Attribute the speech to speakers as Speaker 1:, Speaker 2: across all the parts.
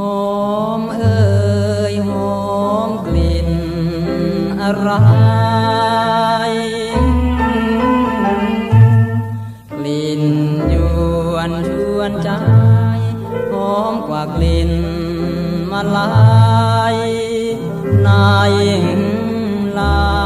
Speaker 1: อมเอ่ยหอมกลิ่นอะไรกลิ่นยวนชวนใจหอมกว่ากลิ่นมาลายนายลา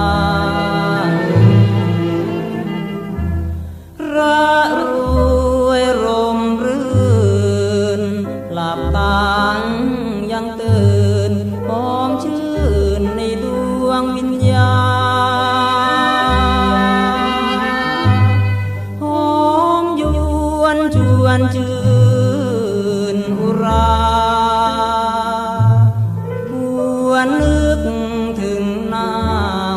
Speaker 1: ชวนชื่นอุราหวนนึกถึงหน้า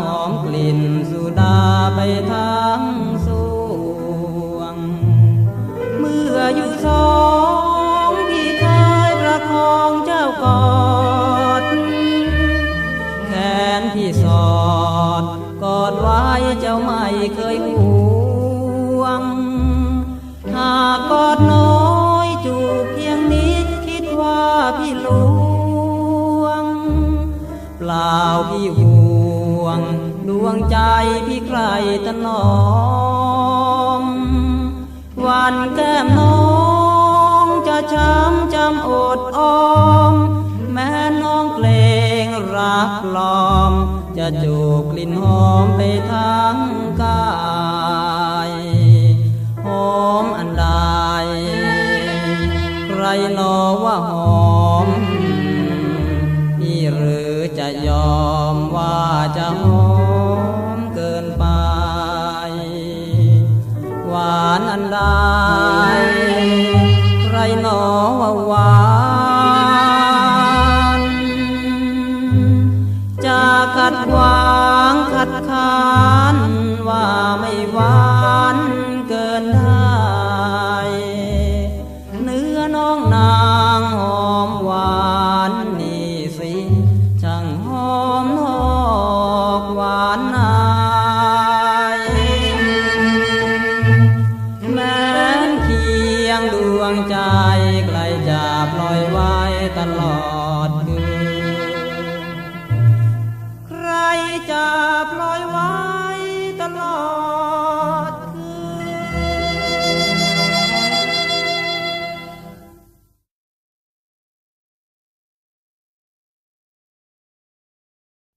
Speaker 1: หอมกลิ่นสุดาไปทั้งสวง เมื่ออยู่สองพี่เคยประคองเจ้ากอด แขนพี่สอด กอดไว้เจ้าไม่เคยห่วงากอดน้อยจูบเพียงนิดคิดว่าพี่ลวง เปล่าพี่ห่วง ดวงใจพี่ใครตะนอม วันแก้มน้องจะช้ำจำอดออม แม้น้องเกรงรักลอม จะจูบกลิ่นหอมไปทั้ง นอว่าหอม พี่หรือจะยอมว่าจะหอมเกินไป หวานอันใดใครนอว่าหวานจะขัดขวางขัดขานว่าไม่หวาน วงใจ